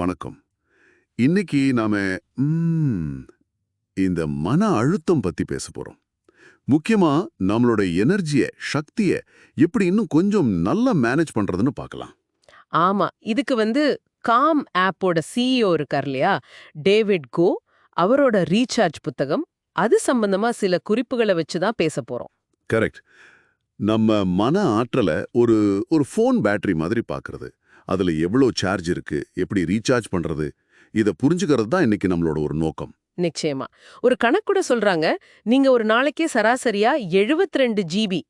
வணக்கம். இன்னைக்கு நாம இந்த மன அழுத்தம் பத்தி பேச போறோம். முக்கியமா நம்மளோட எனர்ஜிய சக்திய எப்படி இன்னும் கொஞ்சம் நல்லா மேனேஜ் பண்றதுன்னு பார்க்கலாம் ஆமா இதுக்கு வந்து காம் ஆப்போட சிஇஓ இருக்கார் இல்லையா? டேவிட் கோ அவரோட ரீசார்ஜ் புத்தகம் அது சம்பந்தமா சில குறிப்புகளை வச்சு தான் பேச போறோம். கரெக்ட். நம்ம மன ஆற்றலை ஒரு ஒரு ஃபோன் பேட்டரி மாதிரி பார்க்கறது அதுல எவ்வளோ சார்ஜ் இருக்கு எப்படி ரீசார்ஜ் பண்றது இத புரிஞ்சுக்கிறது தான் இன்னைக்கு நம்மளோட ஒரு நோக்கம். நிச்சயமா. ஒரு கணக்கூட சொல்றாங்க நீங்க ஒரு நாளைக்கே சராசரியா 72 ரெண்டு ஜிபி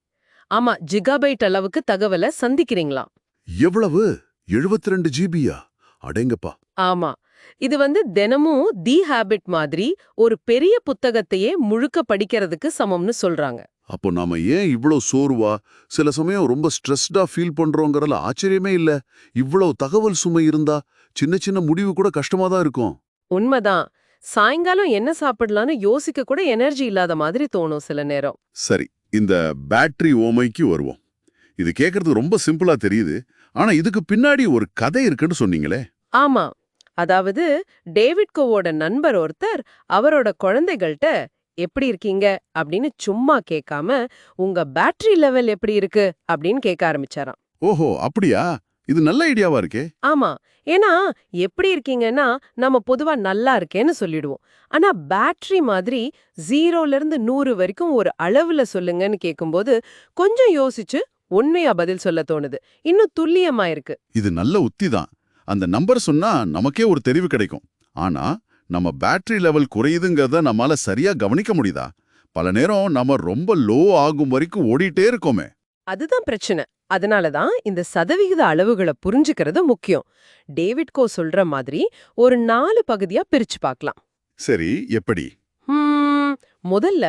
ஆமா ஜிகாபைட் அளவுக்கு தகவலை சந்திக்கிறீங்களாம் எவ்வளவு? 72 ரெண்டு ஜிபியா அடேங்கப்பா. ஆமா. இது வந்து தினமும் தி ஹாபிட் மாதிரி ஒரு பெரிய புத்தகத்தையே முழுக்க படிக்கிறதுக்கு சமம்னு சொல்றாங்க. அப்போ நாம ஏன் இவ்ளோ சோர்வா? சில சமயம் ரொம்ப ஸ்ட்ரெஸ்டா ஃபீல் பண்றோங்கறதுல ஆச்சரியமே இல்ல. இவ்வளவு தகவல் சுமை இருந்தா சின்ன சின்ன முடிவு கூட கஷ்டமா தான் இருக்கும். உண்மைதான். சாயங்காலம் என்ன சாப்பிடலாம்னு யோசிக்க கூட எனர்ஜி இல்லாத மாதிரி தோணும் சில நேரம். சரி இந்த பேட்டரி ஓமைக்கு வருவோம். இது கேட்கறது ரொம்ப சிம்பிளா தெரியுது. ஆனா இதுக்கு பின்னாடி ஒரு கதை இருக்குன்னு சொன்னீங்களே? ஆமா. அதாவது டேவிட் கோவோட நண்பர் ஒருத்தர் அவரோட குழந்தைகள்கிட்ட எப்படி இருக்கீங்க? அப்படின்னு சும்மா கேட்காம உங்க பேட்டரி லெவல் எப்படி இருக்கு? அப்படின்னு கேட்க ஆரம்பிச்சாராம். ஓஹோ அப்படியா? இது நல்ல ஐடியாவா இருக்கே? ஆமா. ஏன்னா எப்படி இருக்கீங்கன்னா நம்ம பொதுவா நல்லா இருக்கேன்னு சொல்லிடுவோம். ஆனா பேட்டரி மாதிரி ஜீரோல இருந்து நூறு வரைக்கும் ஒரு அளவுல சொல்லுங்கன்னு கேட்கும்போது கொஞ்சம் யோசிச்சு உண்மையா பதில் சொல்ல தோணுது. இன்னும் துல்லியமா இருக்கு. இது நல்ல உத்தி தான். அந்த நம்பர் சொன்னா நமக்கே ஒரு தெரிவு கிடைக்கும். ஆனா நம்ம பேட்டரி லெவல் குறையுதுங்கிறத நம்மால சரியா கவனிக்க முடியுதா? பல நேரம் நம்ம ரொம்ப லோ ஆகும் வரைக்கும் ஓடிட்டே இருக்கோமே. அதுதான் பிரச்சனை. அதனால தான் இந்த சதவிகித அளவுகளை புரிஞ்சுக்கிறது முக்கியம். டேவிட் கோ சொல்ற மாதிரி ஒரு நாலு பகுதியா பிரிச்சு பார்க்கலாம். சரி எப்படி? முதல்ல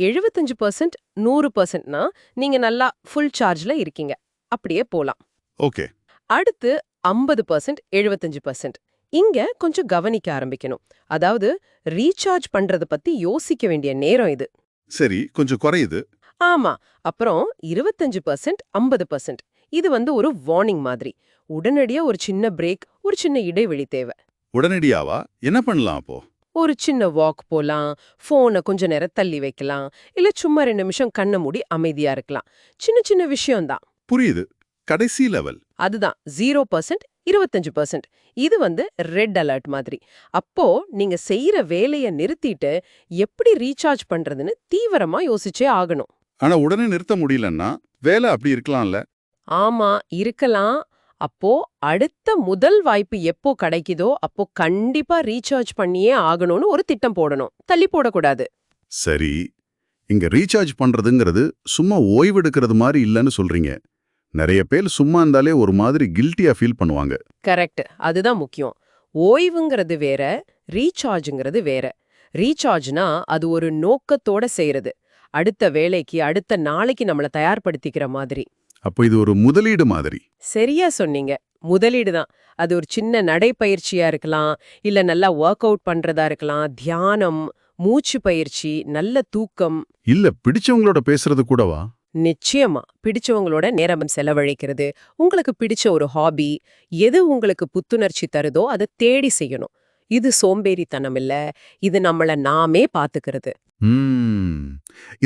எழுபத்தஞ்சு பர்சன்ட் நூறு பர்சன்ட்னா நீங்க நல்லா ஃபுல் சார்ஜ்ல இருக்கீங்க. அப்படியே போலாம். ஓகே. அடுத்து ஐம்பது பர்சன்ட் எழுபத்தஞ்சு பர்சன்ட் இங்க கொஞ்சம் கவனிக்க ஆரம்பிக்கணும். அதாவது ரீசார்ஜ் பண்றத பத்தி யோசிக்க வேண்டிய நேரம் இது. சரி கொஞ்சம் குறையுது. ஆமா அப்புறம் இருபத்தஞ்சு பர்சன்ட் ஐம்பது பர்சன்ட் இது வந்து ஒரு வார்னிங் மாதிரி. உடனடியா ஒரு சின்ன பிரேக் ஒரு சின்ன இடைவெளி தேவை. உடனடியாவா? என்ன பண்ணலாம் அப்போ? ஒரு சின்ன வாக் போலாம் ஃபோனை கொஞ்ச நேரம் தள்ளி வைக்கலாம் இல்ல சும்மா ரெண்டு நிமிஷம் கண்ணை மூடி அமைதியா இருக்கலாம். சின்ன சின்ன விஷயம்தான். புரியுது. கடைசி லெவல் அதுதான் ஜீரோ பர்சன்ட் இருபத்தஞ்சு பர்சன்ட் இது வந்து ரெட் அலர்ட் மாதிரி. அப்போ நீங்க செய்யற வேலைய நிறுத்திட்டு எப்படி ரீசார்ஜ் பண்றதுன்னு தீவிரமா யோசிச்சே ஆகணும். ஆனா உடனே நிறுத்த முடியலன்னா வேலை அப்படி இருக்கலாம்ல? ஆமா இருக்கலாம். அப்போ அடுத்த முதல் வாய்ப்பு எப்போ கிடைக்குதோ அப்போ கண்டிப்பா ரீசார்ஜ் பண்ணியே ஆகணும்னு ஒரு திட்டம் போடணும். தள்ளி போடக்கூடாது. சரி. இங்க ரீசார்ஜ் பண்றதுங்கிறது சும்மா ஓய்வெடுக்கிறது மாதிரி இல்லைன்னு சொல்றீங்க. நிறைய பேர் சும்மா இருந்தாலே ஒரு மாதிரி கில்ட்டியா ஃபீல் பண்ணுவாங்க. கரெக்ட் அதுதான் முக்கியம். ஓய்வுங்கிறது வேற ரீசார்ஜ்ங்கிறது வேற. ரீசார்ஜ்னா அது ஒரு நோக்கத்தோட செய்யறது அடுத்த வேலைக்கு அடுத்த நாளைக்கு நம்மள தயார்படுத்திக்கிற மாதிரி. அப்போ இது ஒரு முதலீடு மாதிரி. சரியா சொன்னீங்க. முதலீடு தான். அது ஒரு சின்ன நடைப்பயிற்சியா இருக்கலாம் இல்ல நல்லா ஒர்க் அவுட் பண்றதா இருக்கலாம் தியானம் மூச்சு பயிற்சி நல்ல தூக்கம். இல்ல பிடிச்சவங்களோட பேசுறது கூடவா? நிச்சயமா பிடிச்சவங்களோட நேரம் செலவழிக்கிறது. உங்களுக்கு பிடிச்ச ஒரு ஹாபி எது உங்களுக்கு புத்துணர்ச்சி தருதோ அதை தேடி செய்யணும். இது சோம்பேறித்தனம் இல்ல இது நம்மள நாமே பாத்துக்கிறது. ம்.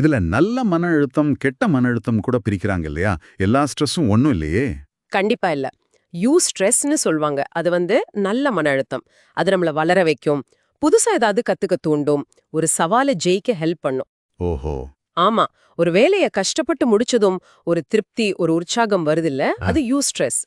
இதுல நல்ல மன அழுத்தம் கெட்ட மன அழுத்தம் கூட பிரிக்கிறாங்க இல்லையா? எல்லா ஸ்ட்ரெஸ்ஸும் ஒன்றும் இல்லையே? கண்டிப்பா இல்ல. யூ ஸ்ட்ரெஸ்னு சொல்வாங்க. அது வந்து நல்ல மன அழுத்தம். அது நம்மள வளர வைக்கும். புதுசா ஏதாவது கத்துக்க தூண்டும். ஒரு சவாலை ஜெயிக்க ஹெல்ப் பண்ணும். ஓஹோ. ஆமா ஒரு வேலைய கஷ்டப்பட்டு முடிச்சதும் ஒரு திருப்தி ஒரு உற்சாகம் வருதில்ல. அது யூ ஸ்ட்ரெஸ்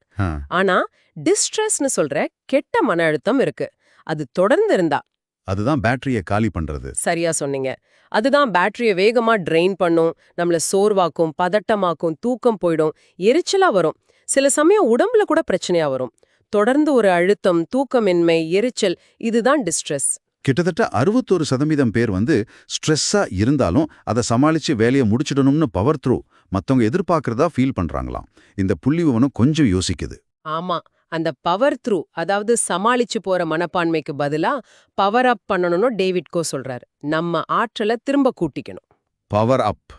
ஆனா டிஸ்ட்ரெஸ்னு சொல்ற கெட்ட மன அழுத்தம் இருக்கு. அது தொடர்ந்து இருந்தா. அதுதான் பேட்டரியை காலி பண்றது. சரியா சொன்னீங்க. அதுதான் பேட்டரிய வேகமா ட்ரெயின் பண்ணும் நம்மள சோர்வாக்கும் பதட்டமாக்கும் தூக்கம் போயிடும் எரிச்சலா வரும். சில சமயம் உடம்புல கூட பிரச்சனையா வரும். தொடர்ந்து ஒரு அழுத்தம் தூக்கமின்மை எரிச்சல் இதுதான் டிஸ்ட்ரெஸ். கிட்டத்தட்ட அறுபத்தொரு சதவீதம் பேர் வந்து ஸ்ட்ரெஸ்ஸா இருந்தாலும் அதை சமாளிச்சு வேலையை முடிச்சிடணும்னு பவர் த்ரூ மத்தவங்க எதிர்பார்க்கறதா ஃபீல் பண்றாங்களாம். இந்த புள்ளி விவரம் கொஞ்சம் யோசிக்குது. ஆமா. அந்த பவர் த்ரூ அதாவது சமாளிச்சு போற மனப்பான்மைக்கு பதிலா பவர் அப் பண்ணணும்னு டேவிட் கோ சொல்றாரு. நம்ம ஆற்றலை திரும்ப கூட்டிக்கணும். பவர் அப்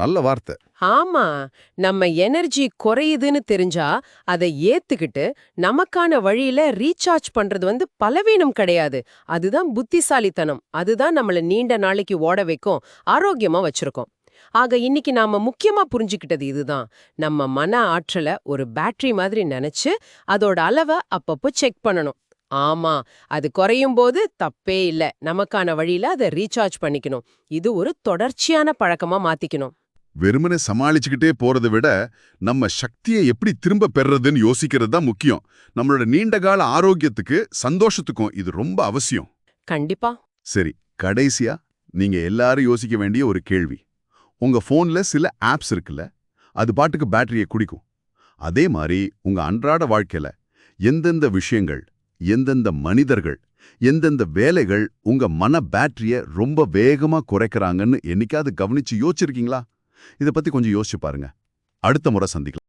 நல்ல வார்த்தை. ஆமா நம்ம எனர்ஜி குறையுதுன்னு தெரிஞ்சா அதை ஏத்துக்கிட்டு நமக்கான வழியில ரீசார்ஜ் பண்றது வந்து பலவீனம் கிடையாது. அதுதான் புத்திசாலித்தனம். அதுதான் நம்மள நீண்ட நாளைக்கு ஓட வைக்கும் ஆரோக்கியமா வச்சிருக்கோம். ஆக இன்னைக்கு நாம முக்கியமா புரிஞ்சுக்கிட்டது இதுதான். நம்ம மன ஆற்றலை ஒரு பேட்டரி மாதிரி நினைச்சு அதோட அளவை அப்பப்போ செக் பண்ணணும். ஆமா அது குறையும் போது தப்பே இல்ல. நமக்கான வழியில அதை ரீசார்ஜ் பண்ணிக்கணும். இது ஒரு தொடர்ச்சியான பழக்கமா மாத்திக்கணும். வெறுமனே சமாளிச்சுக்கிட்டே போறதை விட நம்ம சக்தியை எப்படி திரும்ப பெறுறதுன்னு யோசிக்கிறது தான் முக்கியம். நம்மளோட நீண்டகால ஆரோக்கியத்துக்கு சந்தோஷத்துக்கும் இது ரொம்ப அவசியம். கண்டிப்பா. சரி கடைசியா நீங்க எல்லாரும் யோசிக்க வேண்டிய ஒரு கேள்வி. உங்க போன்ல சில ஆப்ஸ் இருக்குல்ல அது பாட்டுக்கு பேட்டரியை குடிக்கும். அதே மாதிரி உங்க அன்றாட வாழ்க்கையில எந்தெந்த விஷயங்கள் எந்தெந்த மனிதர்கள் எந்தெந்த வேலைகள் உங்க மன பேட்டரிய ரொம்ப வேகமா குறைக்கறாங்கன்னு என்னைக்காவது கவனிச்சு யோசிச்சிருக்கீங்களா? இத பத்தி கொஞ்சம் யோசிச்சு பாருங்க. அடுத்த முறை சந்திக்கலாம்.